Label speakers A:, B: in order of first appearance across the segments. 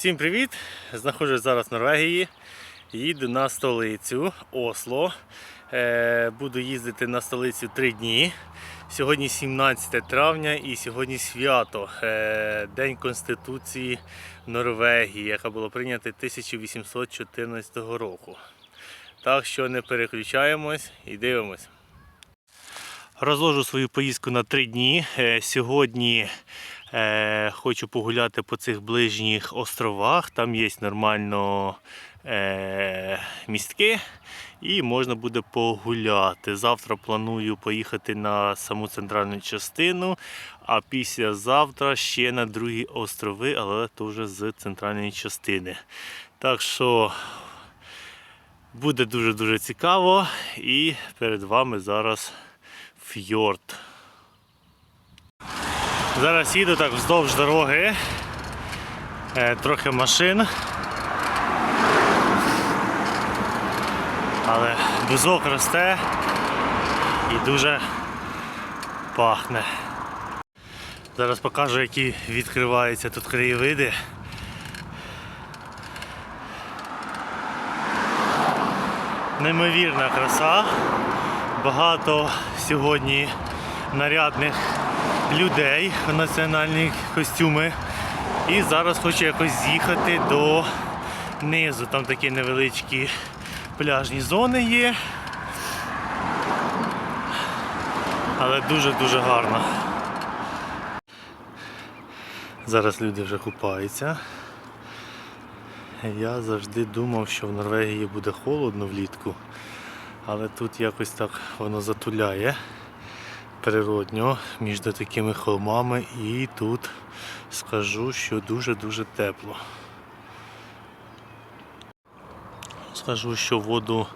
A: Всім привіт! Знаходжусь зараз в Норвегії. Їду на столицю Осло. Е, Буду їздити на столицю три дні. Сьогодні 17 травня і сьогодні свято е, День Конституції Норвегії, яка була прийнята 1814 року. Так що не переключаємось і дивимось. Розложу свою поїздку на три дні. Е, Сьогодні е, хочу погуляти по цих ближніх островах. Там є нормально е, містки і можна буде погуляти. Завтра планую поїхати на саму центральну частину, а післязавтра ще на другі острови, але теж з центральної частини. Так що буде дуже-дуже цікаво і перед вами зараз фьорд. Зараз їду так вздовж дороги. Е, трохи машин. Але бузок росте і дуже пахне. Зараз покажу, які відкриваються тут краєвиди. Неймовірна краса. Багато сьогодні нарядних людей в національні костюми. І зараз хочу якось з'їхати до низу. Там такі невеличкі пляжні зони є. Але дуже-дуже гарно. Зараз люди вже купаються. Я завжди думав, що в Норвегії буде холодно влітку, але тут якось так воно затуляє природньо між такими холмами і тут скажу, що дуже-дуже тепло. Скажу, що в воду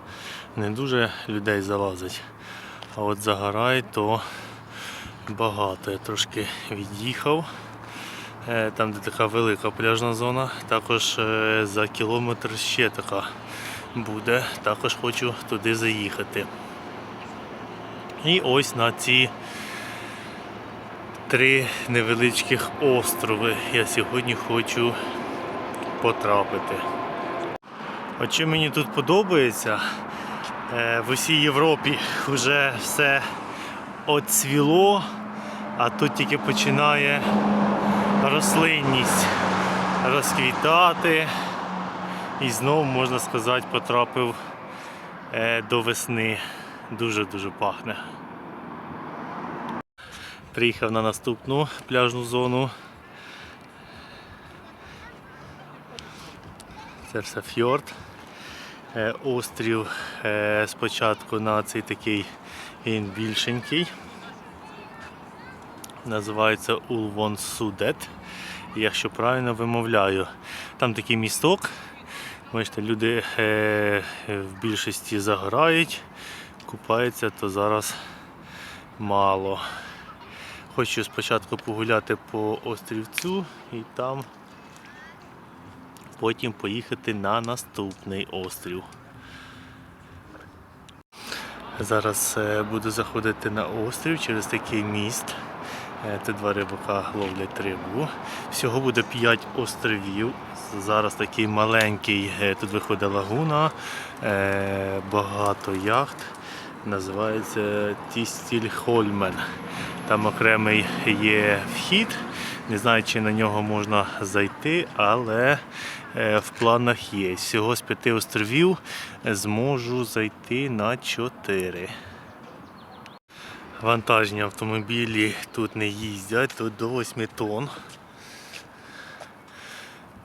A: не дуже людей залазить, а от загорають, то багато. Я трошки від'їхав. Е, Там, де така велика пляжна зона, також е, за кілометр ще така буде. Також хочу туди заїхати. І ось на ці три невеличких острови я сьогодні хочу потрапити. От що мені тут подобається, е, в усій Європі вже все оцвіло, а тут тільки починає рослинність розквітати. І знову, можна сказати, потрапив е, до весни. Дуже-дуже пахне. Приїхав на наступну пляжну зону. Це все фьорд. Е, Острів е, спочатку на цей такий він більшенький. Називається Улвон Судет. Якщо правильно вимовляю. Там такий місток. Бачите, люди е, в більшості загорають, купаються, то зараз мало. Хочу спочатку погуляти по острівцю і там потім поїхати на наступний острів. Зараз е, буду заходити на острів через такий міст. Е, Тут два рибака ловлять рибу. Всього буде 5 островів. Зараз такий маленький, е, тут виходить лагуна, е, багато яхт. Називається Тістільхольмен. Там окремий є вхід. Не знаю, чи на нього можна зайти, але е, в планах є. Всього з п'яти островів зможу зайти на чотири. Вантажні автомобілі тут не їздять, тут до 8 тонн.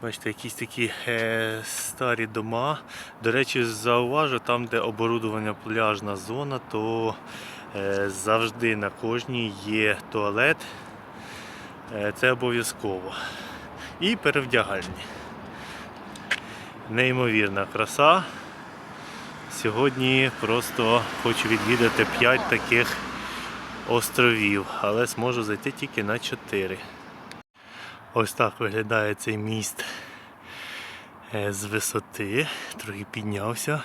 A: Бачите, якісь такі е, старі дома. До речі, зауважу, там, де оборудовання пляжна зона, то е, завжди на кожній є туалет. Е, це обов'язково. І перевдягальні. Неймовірна краса. Сьогодні просто хочу відвідати 5 таких островів, але зможу зайти тільки на 4. Ось так виглядає цей міст з висоти, трохи піднявся.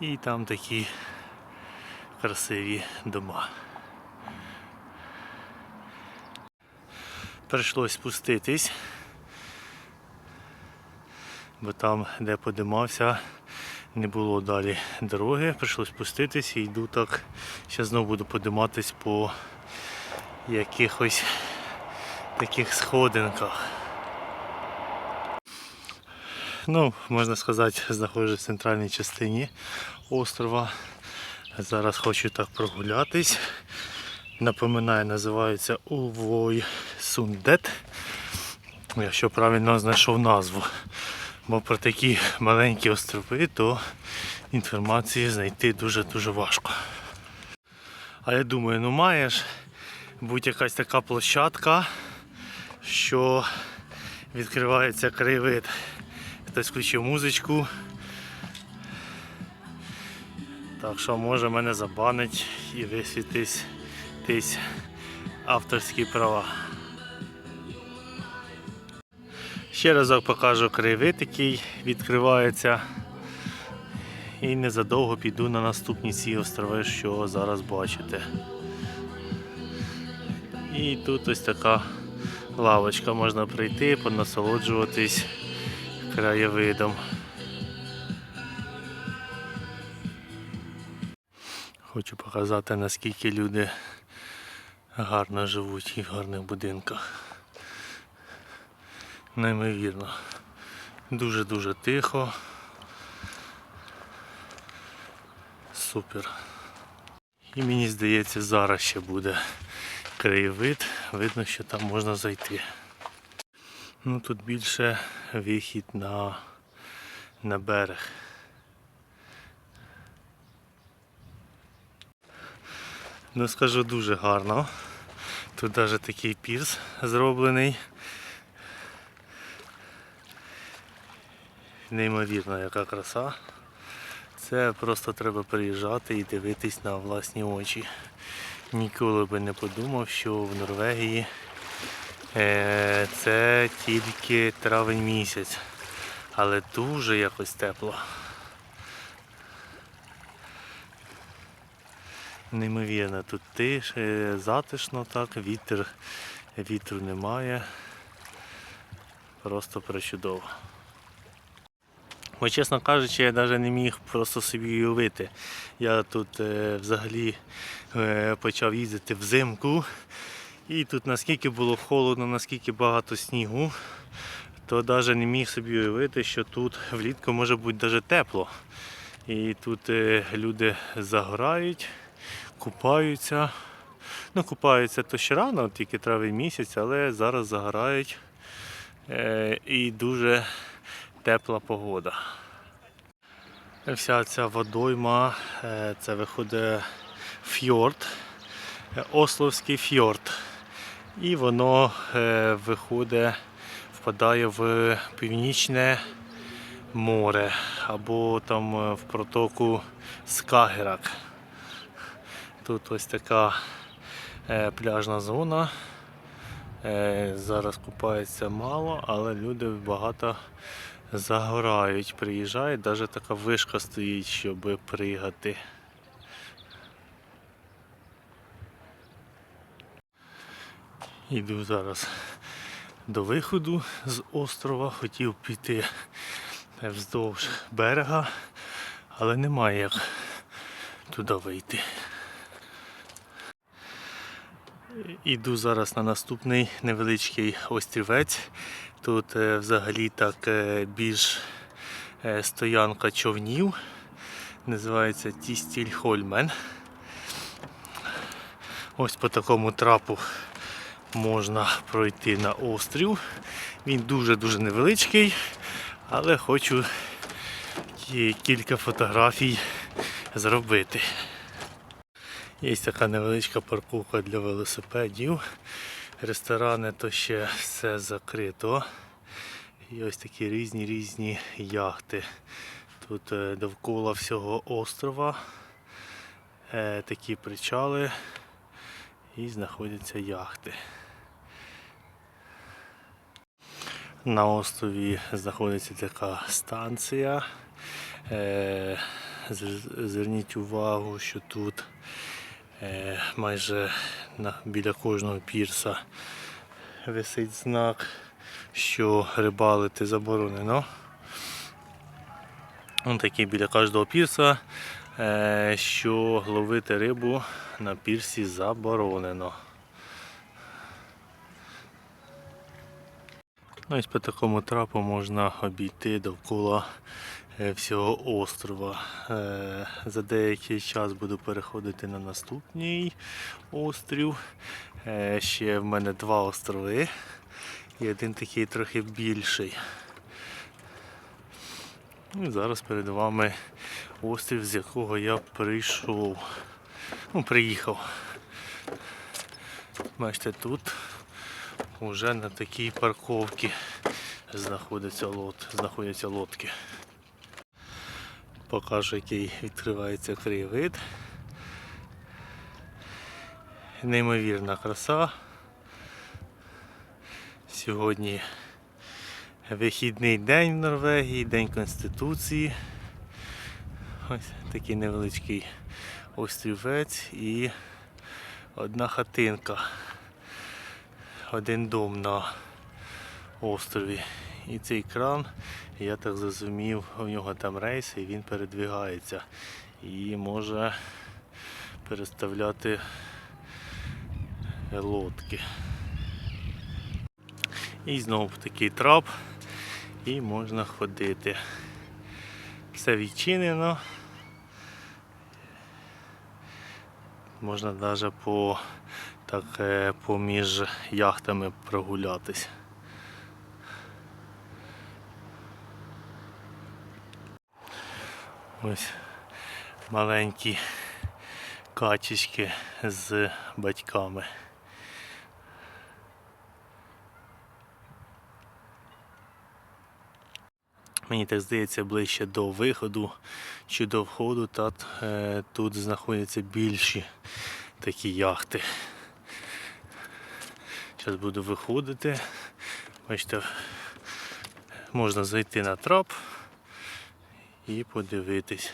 A: І там такі красиві дома. Прийшлось спуститись, бо там, де подимався, не було далі дороги. Прийшлось спуститись і йду так. Зараз знову буду подиматись по якихось таких сходинках. Ну, можна сказати, знаходжусь в центральній частині острова. Зараз хочу так прогулятись. Напоминаю, називається Увой Сундет. Якщо правильно знайшов назву. Бо про такі маленькі острови, то інформації знайти дуже-дуже важко. А я думаю, ну маєш будь якась така площадка, що відкривається краєвид. Хтось включив музичку. Так що може мене забанить і висвітись тись авторські права. Ще разок покажу краєвид, який відкривається. І незадовго піду на наступні ці острови, що зараз бачите. І тут ось така лавочка, можна прийти, понасолоджуватись краєвидом. Хочу показати, наскільки люди гарно живуть і в гарних будинках. Неймовірно. Дуже-дуже тихо. Супер. І мені здається, зараз ще буде краєвид. Видно, що там можна зайти. Ну тут більше вихід на, на берег. Ну скажу дуже гарно. Тут навіть такий пірс зроблений. Неймовірна яка краса. Це просто треба приїжджати і дивитись на власні очі. Ніколи би не подумав, що в Норвегії це тільки травень місяць, але дуже якось тепло. Неймовірно, тут тиш, е, затишно так, вітер, вітру немає. Просто причудово. Бо, чесно кажучи, я навіть не міг просто собі уявити. Я тут е, взагалі е, почав їздити взимку. І тут наскільки було холодно, наскільки багато снігу, то навіть не міг собі уявити, що тут влітку може бути навіть тепло. І тут е, люди загорають, купаються. Ну, купаються то ще рано, тільки травень місяць, але зараз загорають. Е, і дуже тепла погода. Вся ця водойма, е, це виходить фьорд, Ословський фьорд. І воно е, виходить, впадає в північне море або там е, в протоку Скагерак. Тут ось така е, пляжна зона. Зараз купається мало, але люди багато загорають, приїжджають, навіть така вишка стоїть, щоб приїхати. Йду зараз до виходу з острова, хотів піти вздовж берега, але немає як туди вийти. Іду зараз на наступний невеличкий острівець. Тут е, взагалі так е, більш е, стоянка човнів. Називається Тістільхольмен. Ось по такому трапу можна пройти на острів. Він дуже-дуже невеличкий, але хочу кілька фотографій зробити. Є така невеличка парковка для велосипедів. Ресторани то ще все закрито. І ось такі різні різні яхти. Тут е, довкола всього острова е, такі причали і знаходяться яхти. На острові знаходиться така станція. Е, Зверніть увагу, що тут е, майже біля кожного пірса висить знак, що рибалити заборонено. Он такий біля кожного пірса, е, що ловити рибу на пірсі заборонено. Ну, ось по такому трапу можна обійти довкола е, всього острова. Е, За деякий час буду переходити на наступний острів. Е, Ще в мене два острови і один такий трохи більший. Ну, І зараз перед вами острів, з якого я прийшов. Ну, приїхав. Бачите, тут вже на такій парковці знаходяться, лод, знаходяться лодки. Покажу, який відкривається краєвид. Неймовірна краса. Сьогодні вихідний день в Норвегії, День Конституції. Ось такий невеличкий острівець і одна хатинка один дом на острові. І цей кран, я так зрозумів, у нього там рейс і він передвигається і може переставляти лодки. І знову такий трап, і можна ходити. Все відчинено. Можна навіть по так е, поміж яхтами прогулятись. Ось маленькі качечки з батьками. Мені так здається ближче до виходу чи до входу, та е, тут знаходяться більші такі яхти. Зараз буду виходити. Бачите, можна зайти на трап і подивитись.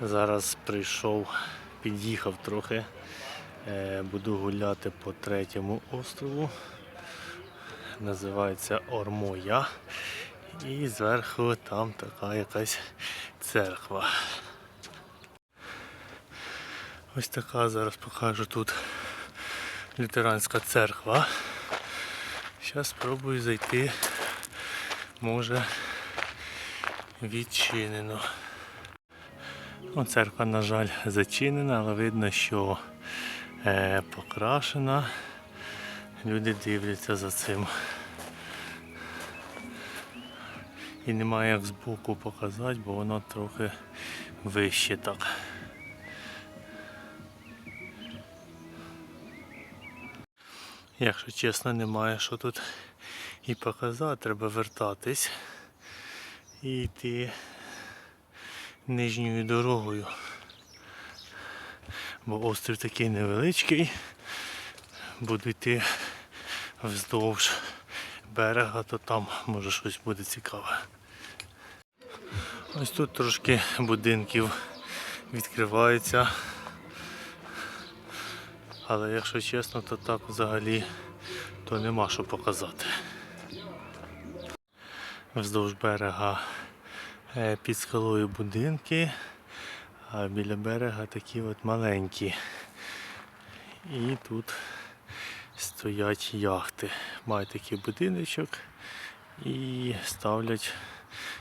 A: Зараз прийшов, під'їхав трохи. Е, Буду гуляти по третьому острову. Називається Ормоя. І зверху там така якась церква. Ось така зараз покажу тут лютеранська церква. Зараз спробую зайти. Може відчинено. Ну, церква, на жаль, зачинена, але видно, що е, покрашена. Люди дивляться за цим. І немає як збоку показати, бо воно трохи вище так. Якщо чесно, немає що тут і показати, треба вертатись і йти нижньою дорогою. Бо острів такий невеличкий, буду йти вздовж берега, то там може щось буде цікаве. Ось тут трошки будинків відкривається. Але якщо чесно, то так взагалі то нема що показати. Вздовж берега е, під скалою будинки, а біля берега такі от маленькі. І тут стоять яхти. Мають такий будиночок і ставлять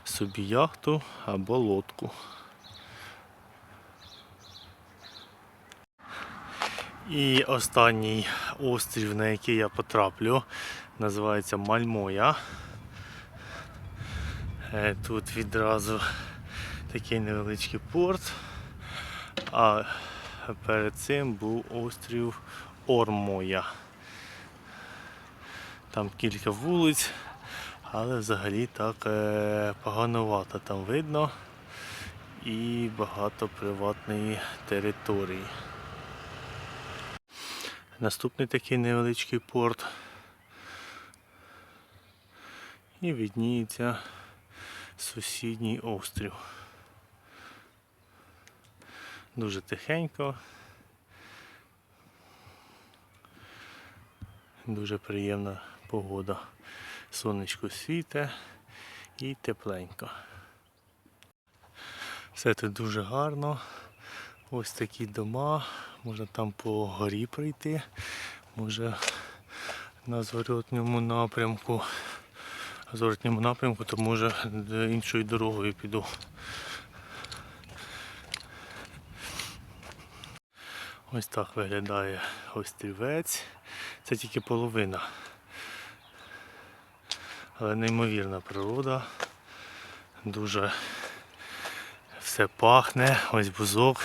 A: собі яхту або лодку. І останній острів, на який я потраплю, називається Мальмоя. Е, Тут відразу такий невеличкий порт, а перед цим був острів Ормоя. Там кілька вулиць, але взагалі так е, поганувато там видно і багато приватної території. Наступний такий невеличкий порт. І відніється сусідній острів. Дуже тихенько. Дуже приємна погода. Сонечко світе і тепленько. Все тут дуже гарно. Ось такі дома. Можна там по горі пройти. Може на зворотньому напрямку. Зворотньому напрямку, то може іншою дорогою піду. Ось так виглядає острівець. Це тільки половина. Але неймовірна природа. Дуже все пахне, ось бузок.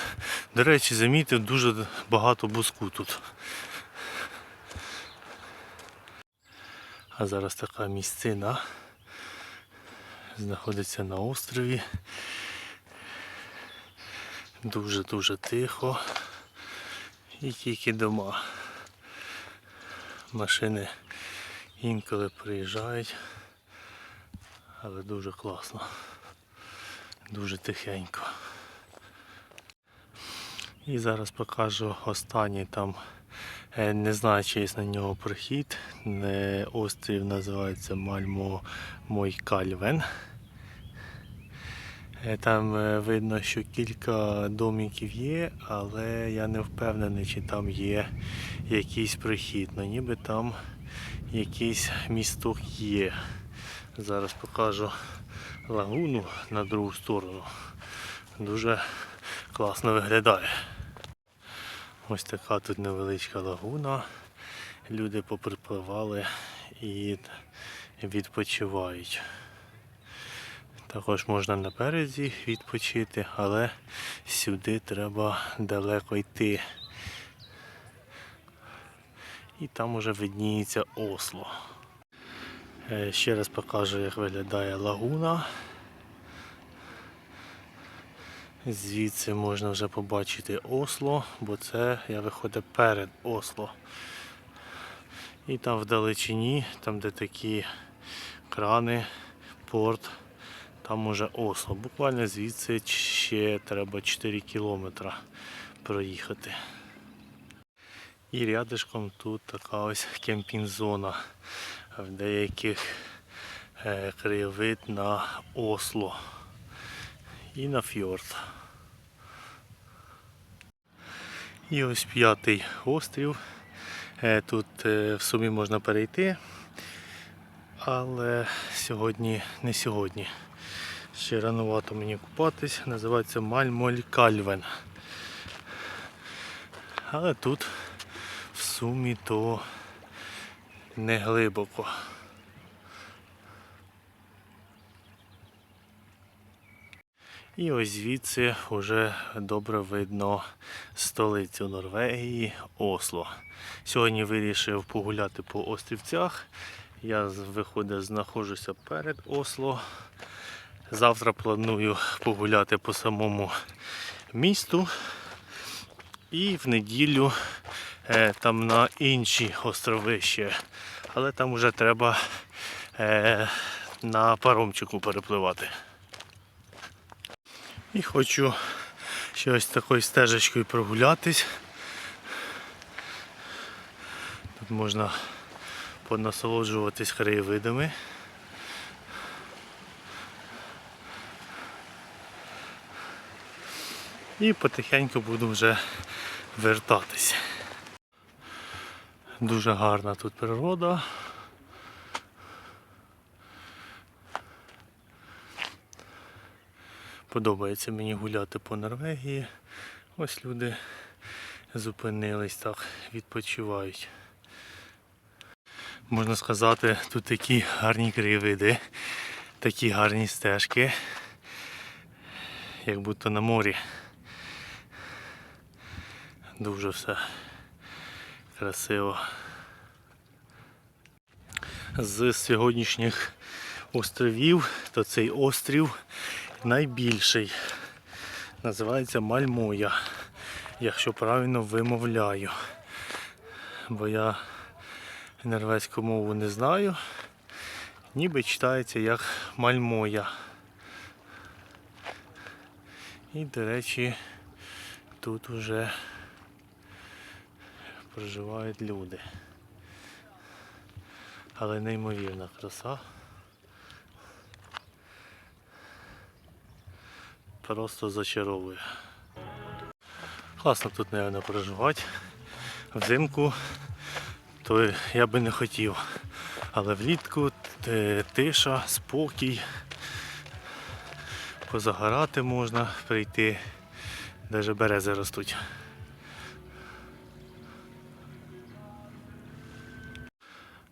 A: До речі, замітив дуже багато бузку тут. А зараз така місцина знаходиться на острові. Дуже-дуже тихо. І тільки дома. Машини інколи приїжджають, але дуже класно. Дуже тихенько. І зараз покажу останній там. е, Не знаю, чи є на нього прохід. Е, Острів називається Мальмо Мойкальвен. Е, Там видно, що кілька домиків є, але я не впевнений, чи там є якийсь прихід. Ну ніби там якийсь місток є. Зараз покажу лагуну на другу сторону. Дуже класно виглядає. Ось така тут невеличка лагуна. Люди поприпливали і відпочивають. Також можна на березі відпочити, але сюди треба далеко йти. І там уже видніється Осло. Е, Ще раз покажу, як виглядає лагуна. Звідси можна вже побачити Осло, бо це я виходить перед Осло. І там вдалечині, там де такі крани, порт, там уже Осло. Буквально звідси ще треба 4 кілометри проїхати. І рядишком тут така ось кемпінг-зона. В деяких е, краєвид на Осло і на фьорд. І ось п'ятий острів. Е, Тут е, в сумі можна перейти, але сьогодні не сьогодні. Ще ранувато мені купатись. Називається Мальмоль-Кальвен. Але тут в сумі то не глибоко. І ось звідси вже добре видно столицю Норвегії Осло. Сьогодні вирішив погуляти по острівцях. Я виходить знаходжуся перед Осло. Завтра планую погуляти по самому місту. І в неділю е, там на інші острови ще. Але там вже треба е, на паромчику перепливати. І хочу ще ось такою стежечкою прогулятись. Тут можна понасолоджуватись краєвидами. І потихеньку буду вже вертатись. Дуже гарна тут природа. Подобається мені гуляти по Норвегії. Ось люди зупинились так, відпочивають. Можна сказати, тут такі гарні краєвиди, такі гарні стежки, як будто на морі. Дуже все красиво. З сьогоднішніх островів, то цей острів найбільший. Називається Мальмоя, якщо правильно вимовляю. Бо я норвезьку мову не знаю. Ніби читається як Мальмоя. І, до речі, тут уже проживають люди. Але неймовірна краса. Просто зачаровує. Класно тут, мабуть, проживати. Взимку то я би не хотів. Але влітку тиша, спокій. Позагорати можна прийти. Навіть берези ростуть.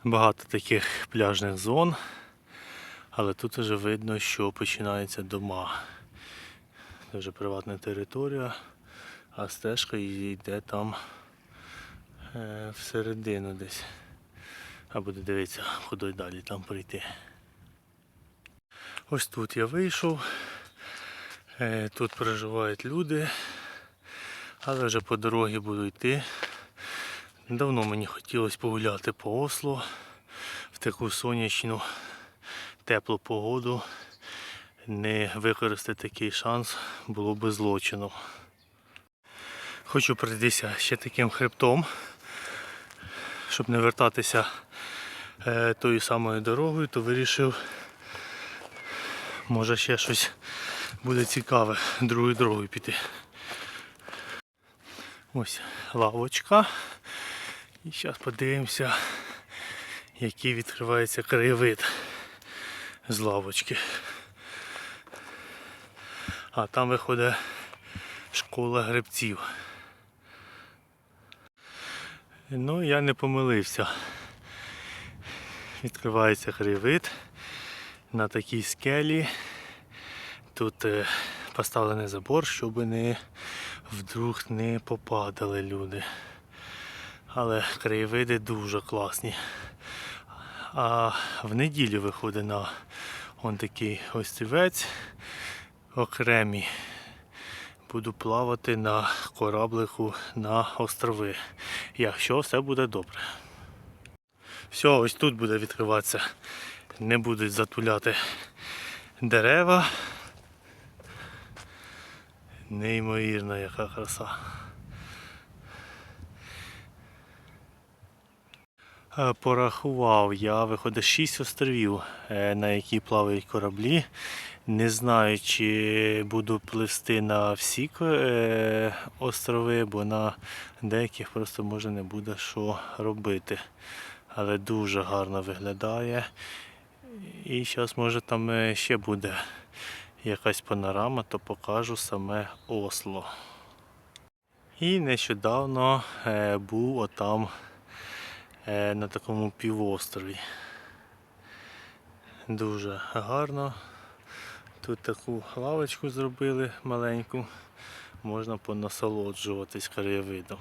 A: Багато таких пляжних зон, але тут вже видно, що починаються дома. Це вже приватна територія, а стежка йде там е, всередину десь. А буде дивитися, куди далі там прийти. Ось тут я вийшов. Е, Тут проживають люди, але вже по дорозі буду йти. Давно мені хотілося погуляти по Осло в таку сонячну, теплу погоду. Не використати такий шанс було би злочином. Хочу пройтися ще таким хребтом, щоб не вертатися е, тою самою дорогою, то вирішив, може ще щось буде цікаве другою дорогою піти. Ось лавочка. І зараз подивимося, який відкривається краєвид з лавочки. А там виходить школа гребців. Ну, я не помилився. Відкривається краєвид на такій скелі. Тут е, поставлений забор, щоб не вдруг не попадали люди. Але краєвиди дуже класні. А в неділю виходить на он такий острівець окремі. Буду плавати на кораблику на острови. Якщо все буде добре. Все, ось тут буде відкриватися. Не будуть затуляти дерева. Неймовірна яка краса. Е, Порахував я, виходить 6 островів, е, на які плавають кораблі. Не знаю, чи буду пливсти на всі е, острови, бо на деяких просто може не буде що робити. Але дуже гарно виглядає. І зараз може там е, ще буде якась панорама, то покажу саме Осло. І нещодавно е, був отам на такому півострові. Дуже гарно. Тут таку лавочку зробили маленьку. Можна понасолоджуватись краєвидом.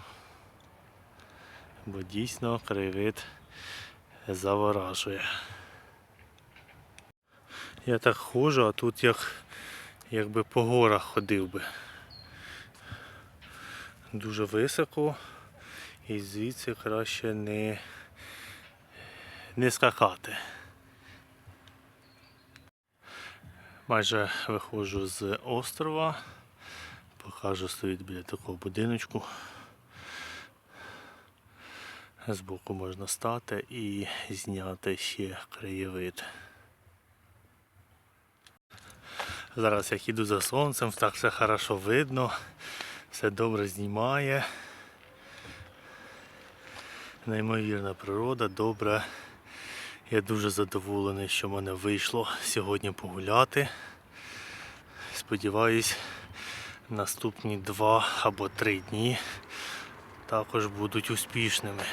A: Бо дійсно краєвид заворажує. Я так ходжу, а тут як, якби по горах ходив би. Дуже високо і звідси краще не, не скакати. Майже виходжу з острова, покажу стоїть біля такого будиночку. Збоку можна стати і зняти ще краєвид. Зараз як іду за сонцем, так все хорошо видно, все добре знімає. Неймовірна природа, добре. Я дуже задоволений, що в мене вийшло сьогодні погуляти. Сподіваюсь, наступні два або три дні також будуть успішними.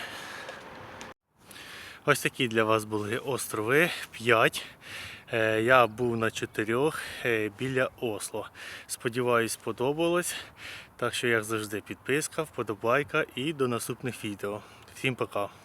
A: Ось такі для вас були острови 5. Е, Я був на чотирьох е, біля Осло. Сподіваюсь, сподобалось. Так що, як завжди, підписка, вподобайка і до наступних відео. Всім пока!